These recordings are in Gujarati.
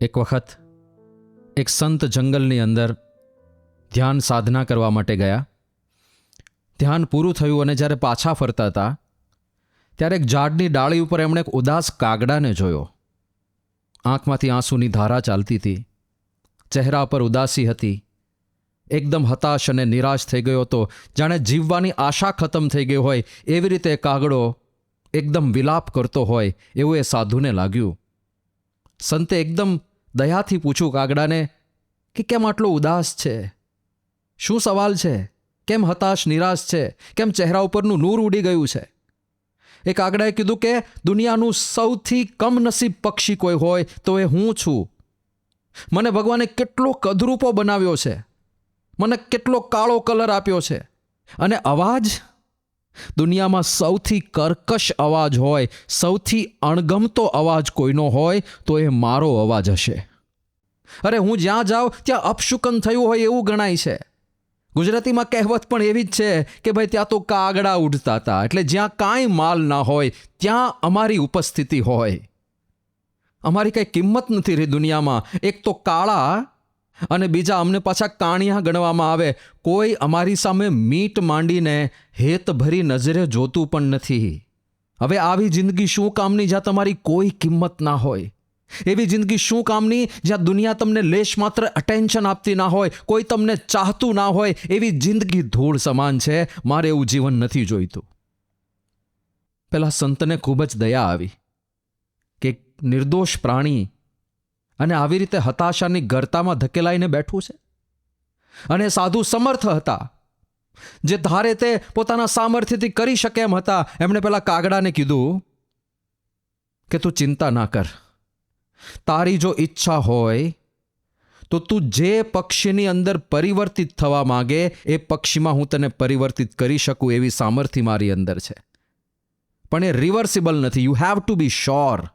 એક વખત એક સંત જંગલની અંદર ધ્યાન સાધના કરવા માટે ગયા. ધ્યાન પૂરું થયું અને જ્યારે પાછા ફરતા હતા, ત્યારે એક ઝાડની ડાળી ઉપર એમણે એક ઉદાસ કાગડાને જોયો. આંખમાંથી આંસુની ધારા ચાલતી હતી. ચહેરા પર ઉદાસી હતી. એકદમ હતાશ અને નિરાશ થઈ ગયો હતો. જાણે જીવવાની આશા ખતમ થઈ ગઈ હોય, એવી રીતે કાગડો એકદમ વિલાપ કરતો હોય, એવું એ સાધુને લાગ્યું. સંતે એકદમ દયાથી પૂછું કાગડાને કે કેમ આટલો ઉદાસ છે? શું સવાલ છે? કેમ હતાશ, નિરાશ છે? કેમ ચહેરા ઉપરનું નૂર ઉડી ગયું છે? એ કાગડાએ કીધું કે દુનિયાનું સૌથી કમનસીબ પક્ષી કોઈ હોય તો એ હું છું. મને ભગવાને કેટલો કદરૂપો બનાવ્યો છે. મને કેટલો કાળો કલર આપ્યો છે. અને અવાજ દુનિયામાં સૌથી કર્કશ અવાજ હોય, સૌથી અણગમતો અવાજ કોઈનો હોય, તો એ મારો અવાજ હશે. અરે, હું જ્યાં જાઉં, ત્યાં અપશુકન થયું હોય એવું ગણાય છે. ગુજરાતીમાં કહેવત પણ એવી જ છે કે ભાઈ, ત્યાં તો કાગડા ઉડતા હતા એટલે જ્યાં કાંઈ માલ ના હોય, ત્યાં અમારી ઉપસ્થિતિ હોય. અમારી કંઈ કિંમત નથી રહી દુનિયામાં. એક તો કાળા અને બીજા અમને પાછા કાણિયા ગણવામાં આવે. કોઈ અમારી સામે મીટ માંડીને હેતભરી નજરે જોતું પણ નથી. હવે આવી જિંદગી શું કામની જ્યાં તમારી કોઈ કિંમત ના હોય? એવી જિંદગી શું કામની જ્યાં દુનિયા તમને લેશ માત્ર અટેન્શન આપતી ના હોય, કોઈ તમને ચાહતું ના હોય? એવી જિંદગી ધૂળ સમાન છે. મારે એવું જીવન નથી જોઈતું. પેલા સંતને ખૂબ જ દયા આવી કે નિર્દોષ પ્રાણી અને આવી રીતે હતાશાની ગરતામાં ધકેલાઈને બેઠું છે? અને સાધુ સમર્થ હતા. જે ધારે તે પોતાના સામર્થ્યથી કરી શકે એમ હતા. એમણે પેલા કાગડાને કીધું કે તું ચિંતા ના કર. તારી જો ઈચ્છા હોય, તો તું જે પક્ષીની અંદર પરિવર્તિત થવા માંગે, એ પક્ષીમાં હું તને પરિવર્તિત કરી શકું એવી સામર્થ્ય મારી અંદર છે. પણ એ રિવર્સિબલ નથી. You have to be sure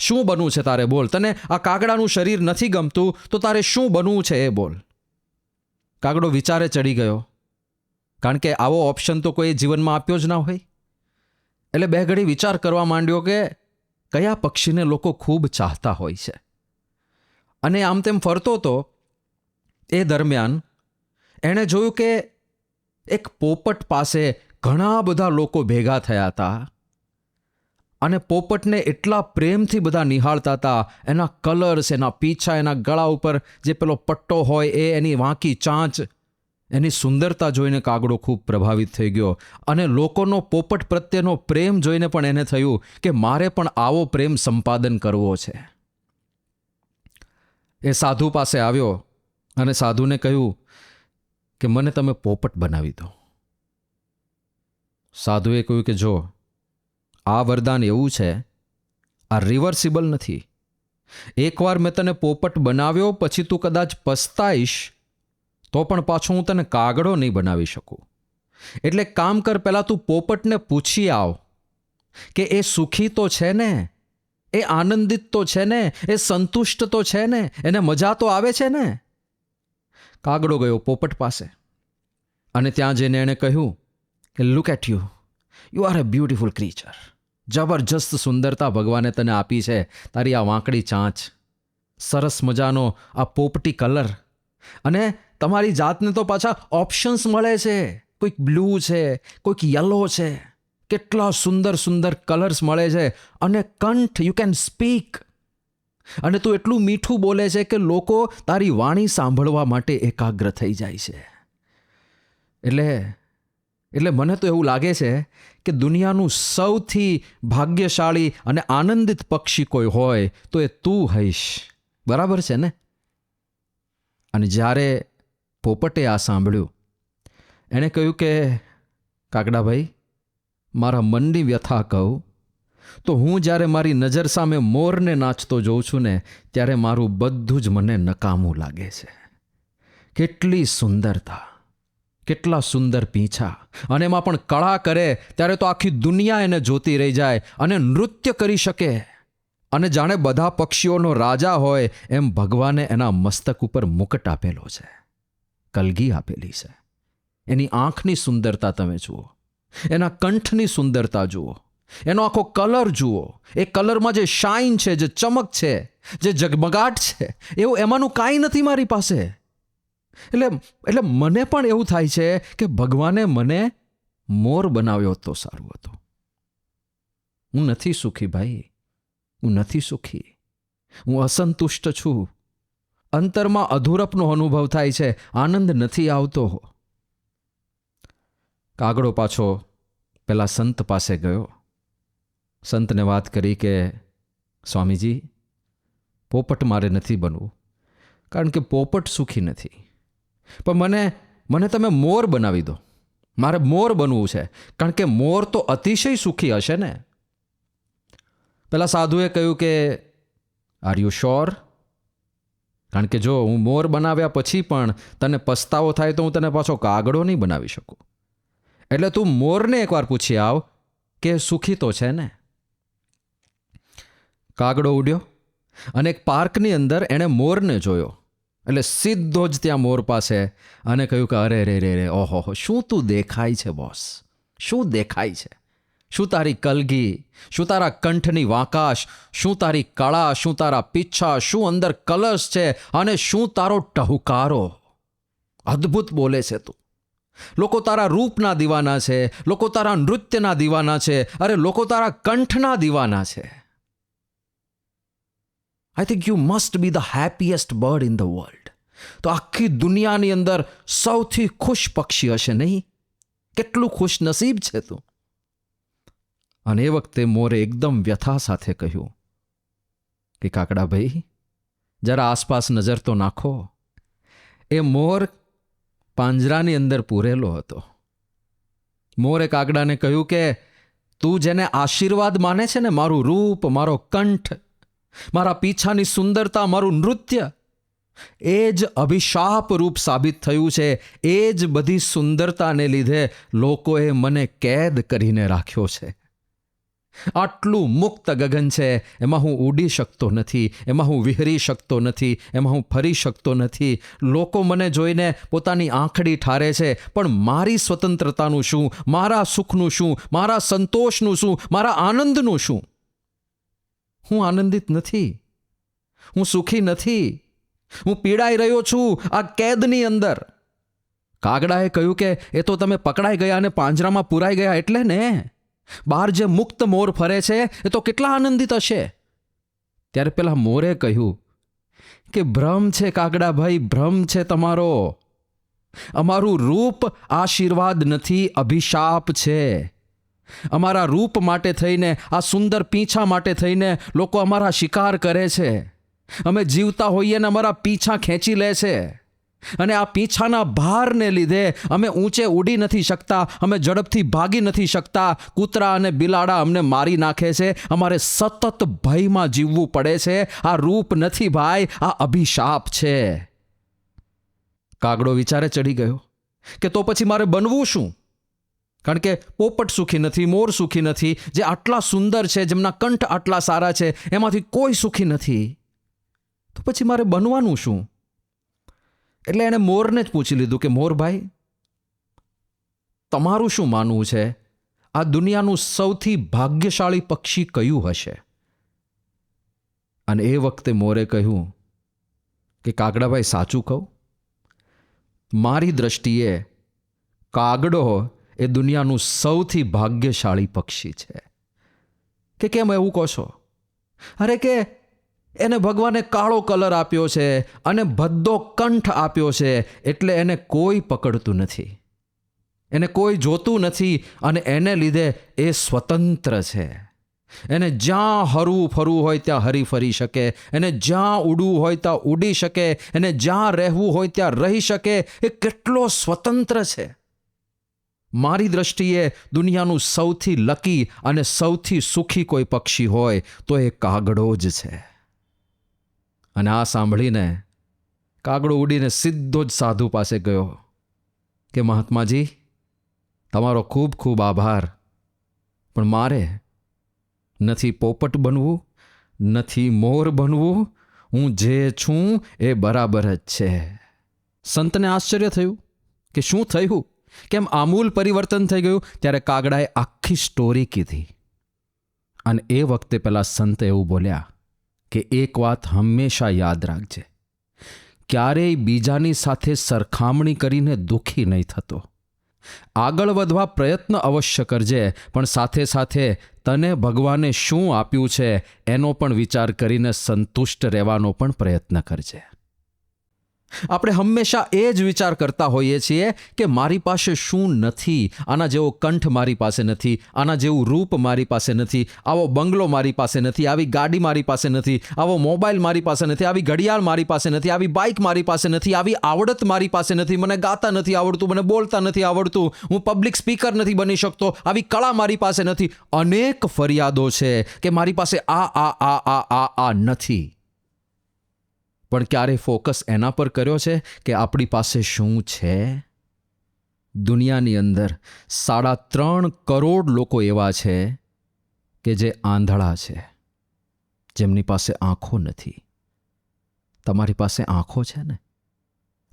શું બનવું છે તારે? બોલ. તને આ કાગડાનું શરીર નથી ગમતું, તો તારે શું બનવું છે એ બોલ. કાગડો વિચારે ચડી ગયો. કારણ કે આવો ઓપ્શન તો કોઈ જીવનમાં આપ્યો જ ના હોય. એટલે બે ઘડી વિચાર કરવા માંડ્યો કે કયા પક્ષીને લોકો ખૂબ ચાહતા હોય છે. અને આમ તેમ ફરતો તો એ દરમિયાન એણે જોયું કે એક પોપટ પાસે ઘણા બધા લોકો ભેગા થયા હતા. અને પોપટને એટલા પ્રેમથી બધા નિહાળતા હતા. એના કલર્સ એના પીછા, એના ગળા ઉપર જે પેલો પટ્ટો હોય એ એની વાંકી ચાંચ, એની સુંદરતા જોઈને કાગડો ખૂબ પ્રભાવિત થઈ ગયો. અને લોકોનો પોપટ પ્રત્યેનો પ્રેમ જોઈને પણ એને થયું કે મારે પણ આવો પ્રેમ સંપાદન કરવો છે. એ સાધુ પાસે આવ્યો અને સાધુને કહ્યું કે મને તમે પોપટ બનાવી દો. સાધુએ કહ્યું કે જો આ વરદાન એવું છે, આ રિવર્સિબલ નથી. એકવાર મેં તને પોપટ બનાવ્યો, પછી તું કદાચ પસ્તાઈશ, તો પણ પાછો હું તને કાગડો નહીં બનાવી શકું. એટલે કામ કર, પહેલાં તું પોપટને પૂછી આવ કે એ સુખી તો છે ને? એ આનંદિત તો છે ને? એ સંતુષ્ટ તો છે ને? એને મજા તો આવે છે ને? કાગડો ગયો પોપટ પાસે અને ત્યાં જઈને એણે કહ્યું કે look at you you are a beautiful creature જબરજસ્ત સુંદરતા ભગવાને તને આપી છે. તારી આ વાંકડી ચાંચ. સરસ મજાનો આ પોપટી કલર. અને તમારી જાતને તો પાછા ઓપ્શન્સ મળે છે. કોઈક બ્લુ છે, કોઈક યલો છે. કેટલા સુંદર સુંદર કલર્સ મળે છે. અને કંઠ યુ કેન સ્પીક અને તું એટલું મીઠું બોલે છે કે લોકો તારી વાણી સાંભળવા માટે એકાગ્ર થઈ જાય છે. એટલે એટલે મને તો એવું લાગે છે કે દુનિયાનું સૌથી ભાગ્યશાળી અને આનંદિત પક્ષી કોઈ હોય તો એ તું હઈશ. બરાબર છે ને? અને જ્યારે પોપટે આ સાંભળ્યું, એણે કહ્યું કે કાગડાભાઈ મારા મનની વ્યથા કહું, તો હું જ્યારે મારી નજર સામે મોરને નાચતો જોઉં છું ને, ત્યારે મારું બધું જ મને નકામું લાગે છે. કેટલી સુંદરતા. કેટલા સુંદર પીંછા. અને એમાં પણ કળા કરે, ત્યારે તો આખી દુનિયા એને જોતી રહી જાય અને નૃત્ય કરી શકે. અને જાણે બધા પક્ષીઓનો રાજા હોય, એમ ભગવાને એના મસ્તક ઉપર મુકટ આપેલો છે. કલગી આપેલી છે. એની આંખની સુંદરતા તમે જુઓ. એના કંઠની સુંદરતા જુઓ. એનો આખો કલર જુઓ. એ કલરમાં જે શાઇન છે, જે ચમક છે, જે જગમગાટ છે, એવું એમાંનું કાંઈ નથી મારી પાસે. એટલે એટલે મને પણ એવું થાય છે કે ભગવાને મને મોર બનાવ્યો તો સારું હતું. હું નથી સુખી ભાઈ. હું નથી સુખી. હું અસંતુષ્ટ છું. અંતરમાં અધૂરપનો અનુભવ થાય છે. આનંદ નથી આવતો. કાગડો પાછો પેલા સંત પાસે ગયો. સંતને વાત કરી કે, સ્વામીજી, પોપટ મારે નથી બનવું. કારણ કે પોપટ સુખી નથી. પણ મને મને તમે મોર બનાવી દો. મારે મોર બનવું છે. કારણ કે મોર તો અતિશય સુખી હશે ને. પેલા સાધુએ કહ્યું કે આર યુ શ્યોર કારણ કે જો હું મોર બનાવ્યા પછી પણ તને પસ્તાવો થાય તો હું તને પાછો કાગડો નહીં બનાવી શકું. એટલે તું મોરને એકવાર પૂછી આવ કે સુખી તો છે ને. કાગડો ઉડ્યો અને એક પાર્કની અંદર એણે મોરને જોયો. એટલે સીધો જ ત્યાં મોર પાસે અને કહ્યું કે, અરે, રે રે રે, ઓહો શું તું દેખાય છે, બોસ? શું દેખાય છે? શું તારી કલગી? શું તારા કંઠની વાંકાશ? શું તારી કળા? શું તારા પીછા શું અંદર કલર્સ છે? અને શું તારો ટહુકારો? અદ્ભુત બોલે છે તું. લોકો તારા રૂપના દીવાના છે, લોકો તારા નૃત્યના દીવાના છે, અરે લોકો તારા કંઠના દીવાના છે. I think you must be the happiest bird in the world તો આખી દુનિયાની અંદર સૌથી ખુશ પક્ષી હશે નહીં? કેટલું ખુશ નસીબ છે તું? અને એ વખતે મોરે એકદમ વ્યથા સાથે કહ્યું, કે કાકડાભાઈ જરા આસપાસ નજર તો નાખો. એ મોર પાંજરાની અંદર પૂરેલો હતો. મોરે કાગડાને કહ્યું કે, તું જેને આશીર્વાદ માને છે ને, મારું રૂપ, મારો કંઠ મારા પીછાની સુંદરતા, મારું નૃત્ય. એ જ અભિશાપ રૂપ સાબિત થયું છે. એ જ બધી સુંદરતાને લીધે લોકોએ મને કેદ કરીને રાખ્યો છે. આટલું મુક્ત ગગન છે. એમાં હું ઉડી શકતો નથી. એમાં હું વિહરી શકતો નથી. એમાં હું ફરી શકતો નથી. લોકો મને જોઈને પોતાની આંખડી ઠારે છે. પણ મારી સ્વતંત્રતાનું શું? મારા સુખનું શું? મારા સંતોષનું શું? મારા આનંદનું શું? હું આનંદિત નથી. હું સુખી નથી. હું પીડાઈ રહ્યો છું આ કેદની અંદર. કાગડાએ કહ્યું કે એ તો તમે પકડાઈ ગયા અને પાંજરામાં પુરાઈ ગયા એટલે ને? બહાર જે મુક્ત મોર ફરે છે, એ તો કેટલા આનંદિત હશે? ત્યારે પેલા મોરે કહ્યું કે ભ્રમ છે કાગડા ભાઈ, ભ્રમ છે તમારો. અમારું રૂપ આશીર્વાદ નથી, અભિશાપ છે. અમારા રૂપ માટે થઈને, આ સુંદર પીંછા માટે થઈને લોકો અમારા શિકાર કરે છે. અમે જીવતા હોઈએ ને અમારા પીછા ખેંચી લે છે. અને આ પીછાના ભારને લીધે અમે ઊંચે ઉડી નથી શકતા, અમે ઝડપથી ભાગી નથી શકતા. કૂતરા અને બિલાડા અમને મારી નાખે છે. અમારે સતત ભયમાં જીવવું પડે છે. આ રૂપ નથી ભાઈ, આ અભિશાપ છે. કાગડો વિચારે ચડી ગયો કે તો પછી મારે બનવું શું? કારણ કે પોપટ સુખી નથી, મોર સુખી નથી, જે આટલા સુંદર છે, જેમના કંઠ આટલા સારા છે, એમાંથી કોઈ સુખી નથી. તો પછી મારે બનવાનું શું? એટલે એણે મોરને જ પૂછી લીધું કે મોરભાઈ તમારું શું માનવું છે? આ દુનિયાનું સૌથી ભાગ્યશાળી પક્ષી કયું હશે? અને એ વખતે મોરે કહ્યું કે, કાગડાભાઈ, સાચું કહું? મારી દ્રષ્ટિએ કાગડો એ દુનિયાનું સૌથી ભાગ્યશાળી પક્ષી છે. કે કેમ એવું કહો છો? અરે કે એને ભગવાને કાળો કલર આપ્યો છે અને ભદ્દો કંઠ આપ્યો છે એટલે એને કોઈ પકડતું નથી. એને કોઈ જોતું નથી અને એને લીધે એ સ્વતંત્ર છે. એને જ્યાં હરવું ફરવું હોય ત્યાં હરી ફરી શકે, એને જ્યાં ઉડવું હોય ત્યાં ઉડી શકે, એને જ્યાં રહેવું હોય ત્યાં રહી શકે, એ કેટલો સ્વતંત્ર છે. મારી દ્રષ્ટિએ દુનિયાનું સૌથી લકી અને સૌથી સુખી કોઈ પક્ષી હોય તો એ કાગડો જ છે. અને આ સાંભળીને કાગડો ઉડીને સીધો જ સાધુ પાસે ગયો કે, મહાત્માજી, તમારો ખૂબ ખૂબ આભાર, પણ મારે નથી પોપટ બનવું, નથી મોર બનવું, હું જે છું એ બરાબર જ છે. સંતને આશ્ચર્ય થયું કે શું થયું? કેમ આમૂલ પરિવર્તન થઈ ગયું? ત્યારે કાગડાએ આખી સ્ટોરી કીધી. અને એ વખતે પેલા સંત એવું બોલ્યા કે એક વાત હંમેશા યાદ રાખજે. ક્યારેય બીજાની સાથે સરખામણી કરીને દુઃખી નહીં થતો. આગળ વધવા પ્રયત્ન અવશ્ય કરજે, પણ સાથે સાથે તને ભગવાને શું આપ્યું છે એનો પણ વિચાર કરીને સંતુષ્ટ રહેવાનો પણ પ્રયત્ન કરજે. આપણે હંમેશા એ જ વિચાર કરતા હોઈએ છીએ કે મારી પાસે શું નથી આના જેવો કંઠ મારી પાસે નથી આના જેવું રૂપ મારી પાસે નથી આવો બંગલો મારી પાસે નથી આવી ગાડી મારી પાસે નથી આવો મોબાઈલ મારી પાસે નથી આવી ઘડિયાળ મારી પાસે નથી આવી બાઇક મારી પાસે નથી આવી આવડત મારી પાસે નથી મને ગાતા નથી આવડતું મને બોલતા નથી આવડતું હું પબ્લિક સ્પીકર નથી બની શકતો આવી કળા મારી પાસે નથી અનેક ફરિયાદો છે કે મારી પાસે આ આ આ આ આ આ નથી પણ ક્યારે ફોકસ એના પર કર્યો છે કે આપણી પાસે શું છે? દુનિયાની અંદર સાડા ત્રણ કરોડ લોકો એવા છે કે જે આંધળા છે, જેમની પાસે આંખો નથી. તમારી પાસે આંખો છે ને?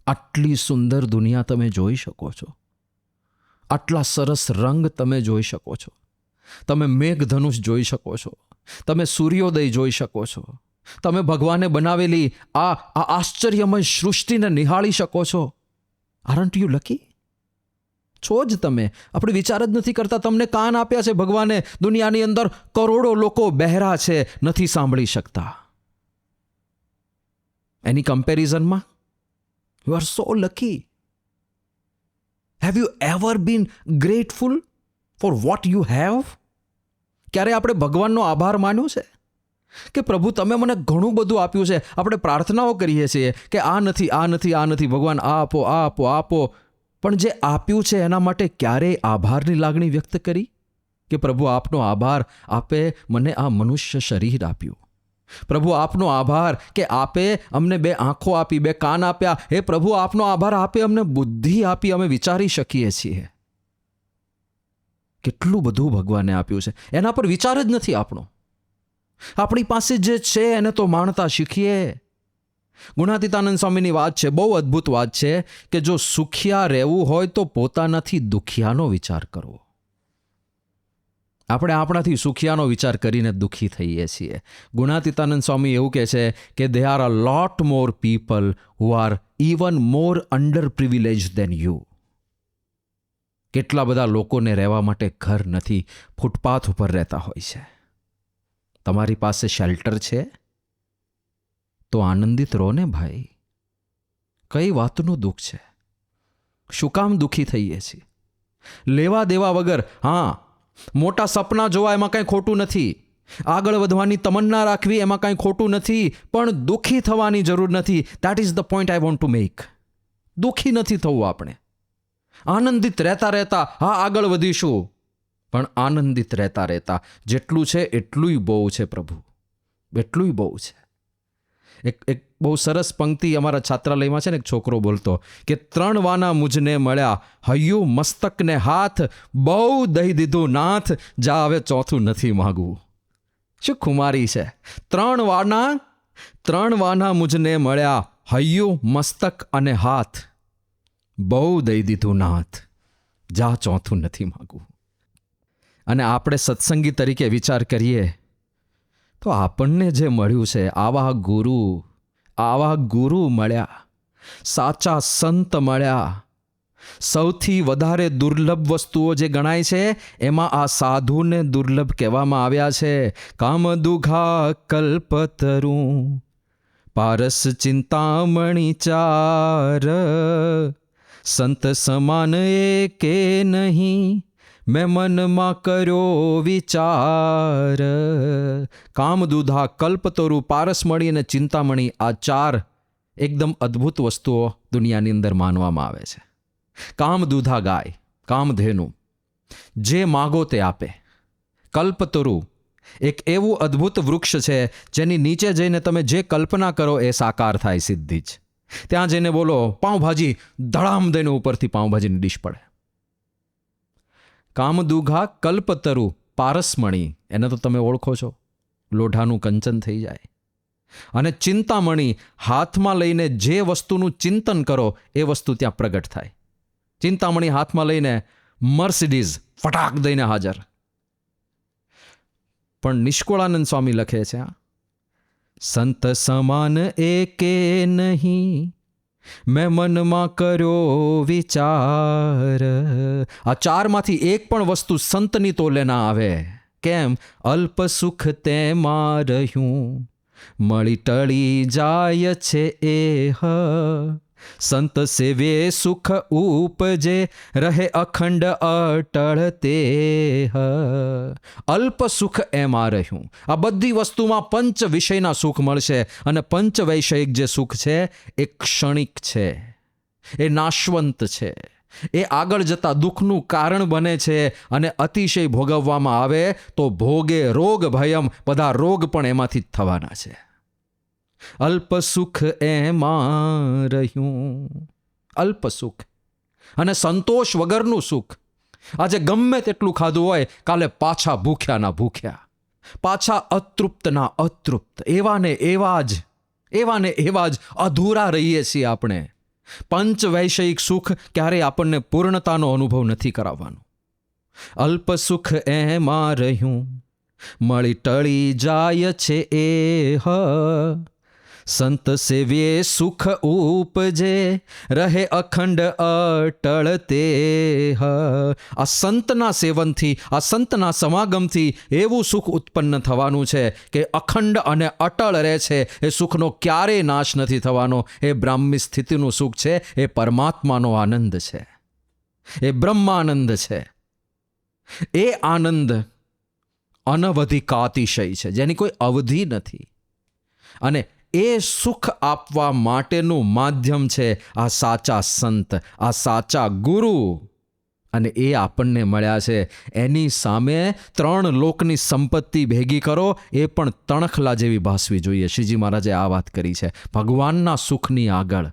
આટલી સુંદર દુનિયા તમે જોઈ શકો છો. આટલા સરસ રંગ તમે જોઈ શકો છો. તમે મેઘધનુષ જોઈ શકો છો. તમે સૂર્યોદય જોઈ શકો છો. તમે ભગવાને બનાવેલી આ આ આશ્ચર્યમય સૃષ્ટિને નિહાળી શકો છો. આરન્ટ યુ લકી છો જ તમે. આપણે વિચાર જ નથી કરતા તમને કાન આપ્યા છે ભગવાને. દુનિયાની અંદર કરોડો લોકો બહેરા છે, નથી સાંભળી શકતા. એની કમ્પેરિઝનમાં you are so lucky have you ever been grateful for what you have ક્યારે આપણે ભગવાનનો આભાર માન્યો છે? કે પ્રભુ, તમે મને ઘણું બધું આપ્યું છે. આપણે પ્રાર્થનાઓ કરીએ છીએ કે આ નથી આ નથી આ નથી. ભગવાન, આ આપો આ આપો આ આપો. પણ જે આપ્યું છે એના માટે ક્યારેય આભારની લાગણી વ્યક્ત કરી? કે પ્રભુ, આપનો આભાર આપે મને આ મનુષ્ય શરીર આપ્યું. પ્રભુ, આપનો આભાર કે આપે અમને બે આંખો આપી, બે કાન આપ્યા. હે પ્રભુ, આપનો આભાર આપે અમને બુદ્ધિ આપી. અમે વિચારી શકીએ છીએ. કેટલું બધું ભગવાને આપ્યું છે. એના પર વિચાર જ નથી આપણો. આપણી પાસે જે છે એને તો માણતા શીખીએ. ગુણાતીતાનંદ સ્વામીની વાત છે, બહુ અદ્ભુત વાત છે કે જો સુખિયા રહેવું હોય તો પોતાનાથી દુખિયાનો વિચાર કરવો. આપણે આપણાથી સુખિયાનો વિચાર કરીને દુઃખી થઈએ છીએ. ગુણાતીતાનંદ સ્વામી એવું કહે છે કે they are a lot more people who are even more under privilege than you કેટલા બધા લોકોને રહેવા માટે ઘર નથી, ફૂટપાથ ઉપર રહેતા હોય છે. તમારી પાસે શેલ્ટર છે? તો આનંદિત રહો ને ભાઈ. કઈ વાતનું દુઃખ છે? શું કામ દુઃખી થઈએ છીએ? લેવા દેવા વગર, હા, મોટા સપના જોવા એમાં કાંઈ ખોટું નથી. આગળ વધવાની તમન્ના રાખવી એમાં કાંઈ ખોટું નથી, પણ દુઃખી થવાની જરૂર નથી. That is the point I want to make દુઃખી નથી થવું આપણે. આનંદિત રહેતા રહેતા, હા, આગળ વધીશું. પણ આનંદિત રહેતા રહેતા જેટલું છે એટલુંય બહુ છે પ્રભુ. એટલુંય બહુ છે. એક એક બહુ સરસ પંક્તિ અમારા છાત્રાલયમાં છે ને એક છોકરો બોલતો કે ત્રણ વાના મુજને મળ્યા, હૈયું મસ્તકને હાથ, બહુ દહી દીધું નાથ, જા હવે ચોથું નથી માગવું. શું ખુમારી છે? ત્રણ વાના ત્રણ વાના મુજને મળ્યા, હૈયું મસ્તક અને હાથ, બહુ દઈ દીધું નાથ, જા ચોથું નથી માગવું. અને આપણે સત્સંગી તરીકે વિચાર કરીએ, તો આપણને જે મળ્યું છે, આવા ગુરુ આવા ગુરુ મળ્યા, સાચા સંત મળ્યા. સૌથી વધારે દુર્લભ વસ્તુઓ જે ગણાય છે, એમાં આ સાધુને દુર્લભ કહેવામાં આવ્યા છે. કામ દુઘા કલ્પતરું, પારસ ચિંતામણી ચાર, સંત સમાન કે નહીં. મેં મનમાં કર્યો વિચાર. કામદુધા, કલ્પતરુ, પારસમણી અને ચિંતામણી આ ચાર એકદમ અદ્ભુત વસ્તુઓ દુનિયાની અંદર માનવામાં આવે છે. કામદુધા ગાય, કામધેનુ, જે માગો તે આપે. કલ્પતરુ એક એવું અદ્ભુત વૃક્ષ છે જેની નીચે જઈને તમે જે કલ્પના કરો એ સાકાર થાય સિદ્ધિ જ. ત્યાં જઈને બોલો, પાઉંભાજી ધડામ દઈને ઉપરથી પાઉંભાજીની ડીશ પડે. કામદુઘા કલ્પતરુ પારસમણી. એને તો તમે ઓળખો છો. લોઢાનું કંચન થઈ જાય. અને ચિંતામણી હાથમાં લઈને જે વસ્તુનું ચિંતન કરો, એ વસ્તુ ત્યાં પ્રગટ થાય. ચિંતામણી હાથમાં લઈને મર્સિડીઝ ફટાક દઈને હાજર. પણ નિષ્કોળાનંદ સ્વામી લખે છે, સંત સમાન એકે નહીં મેં મનમાં કર્યો વિચાર. આ ચારમાંથી એક પણ વસ્તુ સંતની તોલે ના આવે. કેમ? અલ્પ સુખ તેમાં રહ્યું. મળી ટળી જાય છે એ હ. સંત સેવે સુખ ઉપજે, રહે અખંડ અટળ તે અલ્પ સુખ એમાં રહ્યું. આ બધી વસ્તુમાં પંચ વિષયના સુખ મળશે અને પંચ વૈષયિક જે સુખ છે, એ ક્ષણિક છે. એ નાશવંત છે. એ આગળ જતા દુઃખનું કારણ બને છે અને અતિશય ભોગવવામાં આવે તો ભોગે રોગ ભયમ. બધા રોગ પણ એમાંથી જ થવાના છે. અલ્પ સુખ એમાં રહ્યું. અલ્પ સુખ. અને સંતોષ વગરનું સુખ. આજે ગમે તેટલું ખાધું હોય, કાલે પાછા ભૂખ્યાના ભૂખ્યા. પાછા અતૃપ્તના અતૃપ્ત. એવા ને એવા જ. એવા ને એવા જ અધૂરા રહીએ છીએ આપણે. પંચ વૈષયિક સુખ ક્યારેય આપણને પૂર્ણતાનો અનુભવ નથી કરાવવાનો. અલ્પ સુખ એમાં રહ્યું. મળી ટળી જાય છે એ હ. સંત સેવ્યે સુખ ઉપજે, રહે અખંડ અટળ તે હ. આ સંતના સેવનથી, આ સંતના સમાગમથી એવું સુખ ઉત્પન્ન થવાનું છે કે અખંડ અને અટળ રહે છે, એ સુખનો ક્યારેય નાશ નથી થવાનો. એ બ્રાહ્મી સ્થિતિનું સુખ છે, એ પરમાત્માનો આનંદ છે. એ બ્રહ્માનંદ છે. એ આનંદ અનવધિકાતિશય છે, જેની કોઈ અવધિ નથી. અને એ સુખ આપવા માટેનું માધ્યમ છે. આ સાચા સંત, આ સાચા ગુરુ. અને એ આપણને મળ્યા છે. એની સામે ત્રણ લોકની સંપત્તિ ભેગી કરો, એ પણ તણખલા જેવી ભાસવી જોઈએ. શ્રીજી મહારાજે આ વાત કરી છે. ભગવાનના સુખની આગળ.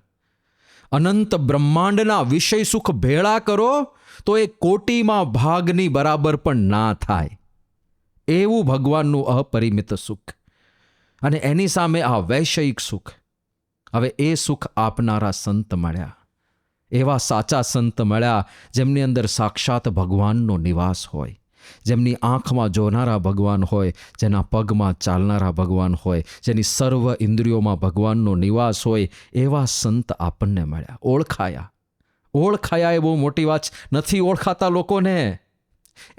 અનંત બ્રહ્માંડના વિષય સુખ ભેળા કરો, તો એ કોટીમાં ભાગની બરાબર પણ ના થાય. એવું ભગવાનનું અપરિમિત સુખ. અને એની સામે આ વૈષયિક સુખ. હવે એ સુખ આપનારા સંત મળ્યા. એવા સાચા સંત મળ્યા જેમની અંદર સાક્ષાત ભગવાનનો નિવાસ હોય. જેમની આંખમાં જોનારા ભગવાન હોય, જેના પગમાં ચાલનારા ભગવાન હોય, જેની સર્વ ઇન્દ્રિયોમાં ભગવાનનો નિવાસ હોય, એવા સંત આપણને મળ્યા. ઓળખાયા. ઓળખાયા એ બહુ મોટી વાત નથી ઓળખાતા લોકોને.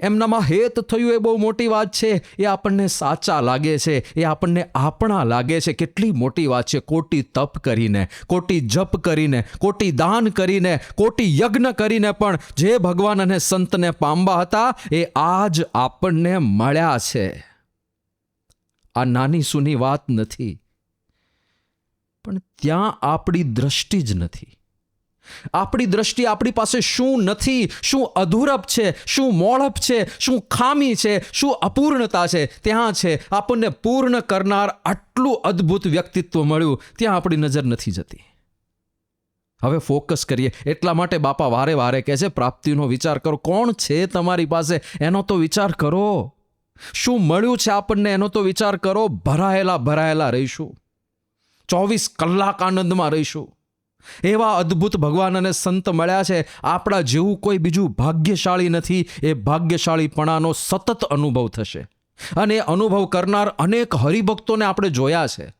એમનામાં હેત થયું એ બહુ મોટી વાત છે. એ આપણને સાચા લાગે છે. એ આપણને આપણા લાગે છે. કેટલી મોટી વાત છે. કોટી તપ કરીને, કોટી જપ કરીને, કોટી દાન કરીને, કોટી યજ્ઞ કરીને પણ જે ભગવાન અને સંતને પામવા હતા, એ આજ આપણને મળ્યા છે. આ નાની સૂની વાત નથી. પણ ત્યાં આપણી દ્રષ્ટિ જ નથી. આપણી દ્રષ્ટિ આપણી પાસે શું નથી, શું અધૂરપ છે, શું મોળપ છે, શું ખામી છે, શું અપૂર્ણતા છે, ત્યાં છે. આપણને પૂર્ણ કરનાર આટલું અદ્ભુત વ્યક્તિત્વ મળ્યું, ત્યાં આપણી નજર નથી જતી. હવે ફોકસ કરીએ. એટલા માટે બાપા વારે વારે કહે છે, પ્રાપ્તિનો વિચાર કરો. કોણ છે તમારી પાસે? એનો તો વિચાર કરો. શું મળ્યું છે આપણને? એનો તો વિચાર કરો. ભરાયેલા ભરાયેલા રહીશું. ચોવીસ કલાક આનંદમાં રહીશું. એવા અદ્ભુત ભગવાન અને સંત મળ્યા છે. આપણા જેવું કોઈ બીજું ભાગ્યશાળી નથી. એ ભાગ્યશાળીપણાનો સતત અનુભવ થશે. અને અનુભવ કરનાર અનેક હરિભક્તોને આપણે જોયા છે.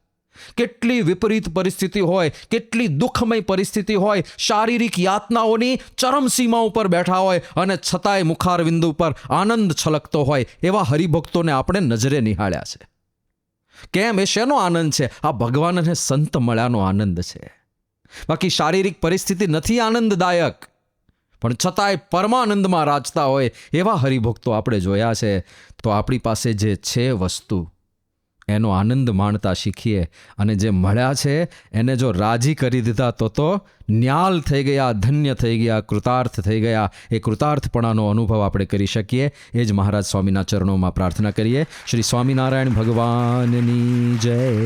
કેટલી વિપરીત પરિસ્થિતિ હોય, કેટલી દુઃખમય પરિસ્થિતિ હોય, શારીરિક યાતનાઓની ચરમસીમા ઉપર બેઠા હોય અને છતાંય મુખારવિંદ ઉપર આનંદ છલકતો હોય એવા હરિભક્તોને આપણે નજરે નિહાળ્યા છે. કેમ? એ શેનો આનંદ છે? આ ભગવાન અને સંત મળ્યાનો આનંદ છે. બાકી શારીરિક પરિસ્થિતિ નથી આનંદદાયક. પણ છતાંય પરમાનંદમાં રાજતા હોય એવા હરિભક્તો આપણે જોયા છે. તો આપણી પાસે જે છે વસ્તુ, એનો આનંદ માણતા શીખીએ અને જે મળ્યા છે, એને જો રાજી કરી દીધા તો તો ન્યાલ થઈ ગયા, ધન્ય થઈ ગયા, કૃતાર્થ થઈ ગયા. એ કૃતાર્થપણાનો અનુભવ આપણે કરી શકીએ. એ જ મહારાજ સ્વામીના ચરણોમાં પ્રાર્થના કરીએ. શ્રી સ્વામિનારાયણ ભગવાનની જય.